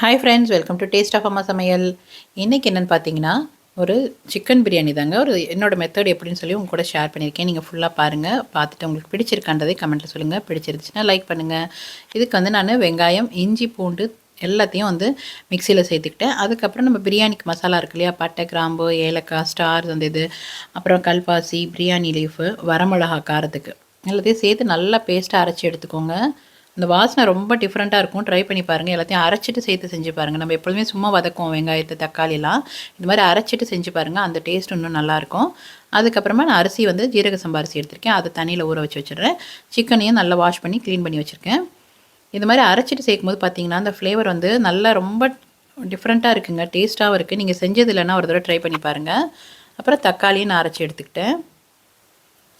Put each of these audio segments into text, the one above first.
Hi friends welcome to taste of அம்மா சமையல் இன்றைக்கி என்னென்னு பார்த்தீங்கன்னா ஒரு சிக்கன் பிரியாணி தாங்க. ஒரு என்னோடய மெத்தட் எப்படின்னு சொல்லி உங்க கூட ஷேர் பண்ணியிருக்கேன். நீங்கள் ஃபுல்லாக பாருங்கள் பார்த்துட்டு உங்களுக்கு பிடிச்சிருக்கான்றதை கமெண்ட்டில் சொல்லுங்கள் பிடிச்சிருந்துச்சுன்னா லைக் பண்ணுங்கள் இதுக்கு வந்து நான் வெங்காயம் இஞ்சி பூண்டு எல்லாத்தையும் வந்து மிக்சியில் சேர்த்துக்கிட்டேன். அதுக்கப்புறம் நம்ம பிரியாணிக்கு மசாலா இருக்கு இல்லையா? பட்டை கிராம்பு ஏலக்காய் ஸ்டார் அந்த இது. அப்புறம் கல்பாசி பிரியாணி லீஃபு வரமிளகா காரத்துக்கு. எல்லாத்தையும் சேர்த்து நல்லா பேஸ்ட்டாக அரைச்சி எடுத்துக்கோங்க. இந்த வாசனை ரொம்ப டிஃப்ரெண்ட்டாக இருக்கும். ட்ரை பண்ணி பாருங்கள் எல்லாத்தையும் அரைச்சிட்டு சேர்த்து செஞ்சு பாருங்கள் நம்ம எப்பொழுதுமே சும்மா வதக்குவோம். வெங்காயத்தை தக்காளிலாம் இந்த மாதிரி அரைச்சிட்டு செஞ்சு பாருங்கள் அந்த டேஸ்ட் இன்னும் நல்லாயிருக்கும் அதுக்கப்புறமா நான் அரிசி வந்து ஜீரக சம்பா அரிசி எடுத்திருக்கேன். அதை தண்ணியில் ஊற வச்சு வச்சிடுறேன். சிக்கனையும் நல்லா வாஷ் பண்ணி க்ளீன் பண்ணி வச்சுருக்கேன். இந்த மாதிரி அரைச்சிட்டு சேர்க்கும்போது பார்த்தீங்கன்னா அந்த ஃப்ளேவர் வந்து நல்லா ரொம்ப டிஃப்ரெண்ட்டாக இருக்குங்க. டேஸ்ட்டாகவும் இருக்குது நீங்கள் செஞ்சது இல்லைன்னா ஒரு தடவை ட்ரை பண்ணி பாருங்கள் அப்புறம் தக்காளியும் நான் அரைச்சி எடுத்துக்கிட்டேன்.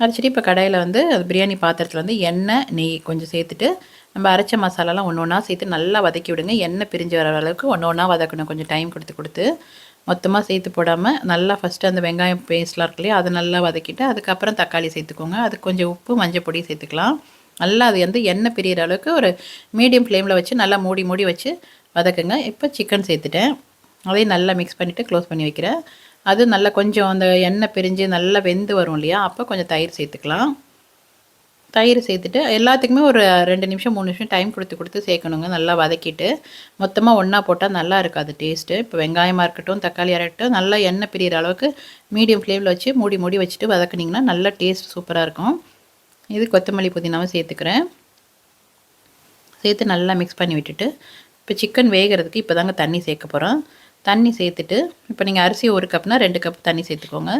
அரைச்சிட்டு இப்போ கடையில் வந்து அது பிரியாணி பாத்திரத்தில் வந்து எண்ணெய் நெய் கொஞ்சம் சேர்த்துட்டு நம்ம அரைச்ச மசாலாலாம் ஒன்று ஒன்றா சேர்த்து நல்லா வதக்கி விடுங்க. எண்ணெய் பிரிஞ்சு வர அளவுக்கு ஒன்று ஒன்றா வதக்கணும். கொஞ்சம் டைம் கொடுத்து கொடுத்து. மொத்தமாக சேர்த்து போடாமல் நல்லா ஃபஸ்ட்டு அந்த வெங்காயம் பேஸ்ட்லாம் இருக்கு இல்லையா அதை நல்லா வதக்கிட்டு அதுக்கப்புறம் தக்காளி சேர்த்துக்கோங்க. அதுக்கு கொஞ்சம் உப்பு மஞ்சள் பொடி சேர்த்துக்கலாம். நல்லா அது வந்து எண்ணெய் பிரியிற அளவுக்கு ஒரு மீடியம் ஃப்ளேமில் வச்சு நல்லா மூடி மூடி வச்சு வதக்குங்க. இப்போ சிக்கன் சேர்த்துட்டேன். அதையும் நல்லா மிக்ஸ் பண்ணிவிட்டு க்ளோஸ் பண்ணி வைக்கிறேன். அது நல்லா கொஞ்சம் அந்த எண்ணெய் பிரிஞ்சு நல்லா வெந்து வரும் இல்லையா? அப்போ கொஞ்சம் தயிர் சேர்த்துக்கலாம். தயிர் சேர்த்துட்டு எல்லாத்துக்குமே ஒரு ரெண்டு நிமிஷம் மூணு நிமிஷம் டைம் கொடுத்து கொடுத்து சேர்க்கணுங்க. நல்லா வதக்கிட்டு மொத்தமாக ஒன்றா போட்டால் நல்லா இருக்காது டேஸ்ட்டு இப்போ வெங்காயமாக இருக்கட்டும் தக்காளியாக இருக்கட்டும் நல்லா எண்ணெய் பிரிகிற அளவுக்கு மீடியம் ஃப்ளேமில் வச்சு மூடி மூடி வச்சுட்டு வதக்குனிங்கன்னா நல்லா டேஸ்ட் சூப்பராக இருக்கும். இது கொத்தமல்லி புதினாவும் சேர்த்துக்கிறேன். சேர்த்து நல்லா மிக்ஸ் பண்ணி விட்டுட்டு இப்போ சிக்கன் வேகிறதுக்கு இப்போ தாங்க தண்ணி சேர்க்க போகிறோம் தண்ணி சேர்த்துட்டு இப்போ நீங்கள் அரிசி ஒரு கப்னால் ரெண்டு கப் தண்ணி சேர்த்துக்கோங்க.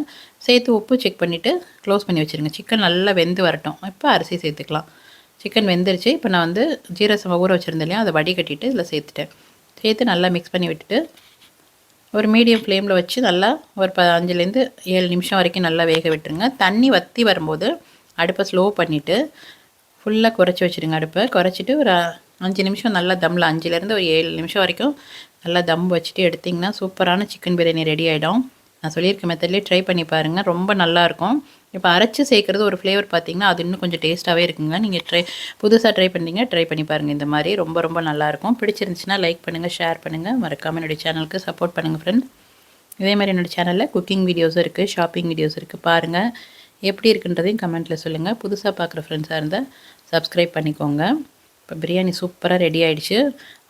சேர்த்து உப்பு செக் பண்ணிவிட்டு க்ளோஸ் பண்ணி வச்சுருங்க. சிக்கன் நல்லா வெந்து வரட்டும். இப்போ அரிசி சேர்த்துக்கலாம். சிக்கன் வெந்துருச்சு. இப்போ நான் வந்து ஜீரசம் ஊற வச்சுருந்தேன் இல்லையா? அதை வடிகட்டிட்டு இதில் சேர்த்துட்டேன். சேர்த்து நல்லா மிக்ஸ் பண்ணி விட்டுட்டு ஒரு மீடியம் ஃப்ளேமில் வச்சு நல்லா ஒரு ப அஞ்சுலேருந்து ஏழு நிமிஷம் வரைக்கும் நல்லா வேக விட்டுருங்க. தண்ணி வற்றி வரும்போது அடுப்பை ஸ்லோ பண்ணிவிட்டு ஃபுல்லாக குறைச்சி வச்சுருங்க அடுப்பை. குறைச்சிட்டு ஒரு அஞ்சு நிமிஷம் நல்லா தம்மில் அஞ்சுலேருந்து ஒரு ஏழு நிமிஷம் வரைக்கும் நல்லா தம் வச்சுட்டு எடுத்திங்கன்னா சூப்பரான சிக்கன் பிரியாணி ரெடி ஆகிடும் நான் சொல்லியிருக்க மெத்தட்லேயே ட்ரை பண்ணி பாருங்கள் ரொம்ப நல்லாயிருக்கும் இப்போ அரைச்சி சேர்க்குறது ஒரு ஃப்ளேவர் பார்த்தீங்கன்னா அது இன்னும் கொஞ்சம் டேஸ்ட்டாகவே இருக்குங்க நீங்கள் ட்ரை புதுசாக ட்ரை பண்ணிங்க ட்ரை பண்ணி பாருங்கள் இந்த மாதிரி ரொம்ப ரொம்ப நல்லாயிருக்கும் பிடிச்சிருந்துச்சுன்னா லைக் பண்ணுங்கள் ஷேர் பண்ணுங்கள் மறக்காமல் என்னுடைய சேனலுக்கு சப்போர்ட் பண்ணுங்கள் ஃப்ரெண்ட் இதே மாதிரி என்னோடய சேனலில் குக்கிங் வீடியோஸும் இருக்குது ஷாப்பிங் வீடியோஸ் இருக்குது பாருங்கள் எப்படி இருக்குன்றதையும் கமெண்ட்டில் சொல்லுங்கள் புதுசாக பார்க்குற ஃப்ரெண்ட்ஸாக இருந்தால் சப்ஸ்கிரைப் பண்ணிக்கோங்க. இப்போ பிரியாணி சூப்பராக ரெடி ஆகிடுச்சு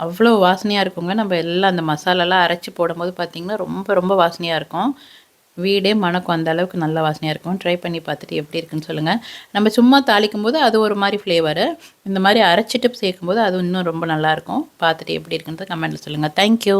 அவ்வளோ வாசனையாக இருக்குங்க. நம்ம எல்லாம் அந்த மசாலாலாம் அரைச்சி போடும்போது பார்த்திங்கன்னா ரொம்ப ரொம்ப வாசனையாக இருக்கும். வீடே மணக்கும் அந்த அளவுக்கு நல்ல வாசனையாக இருக்கும். ட்ரை பண்ணி பார்த்துட்டு எப்படி இருக்குன்னு சொல்லுங்கள் நம்ம சும்மா தாளிக்கும் போது அது ஒரு மாதிரி ஃப்ளேவரு இந்த மாதிரி அரைச்சிட்டு சேர்க்கும்போது அது இன்னும் ரொம்ப நல்லாயிருக்கும் பார்த்துட்டு எப்படி இருக்குன்றது கமெண்ட்டில் சொல்லுங்கள் தேங்க்யூ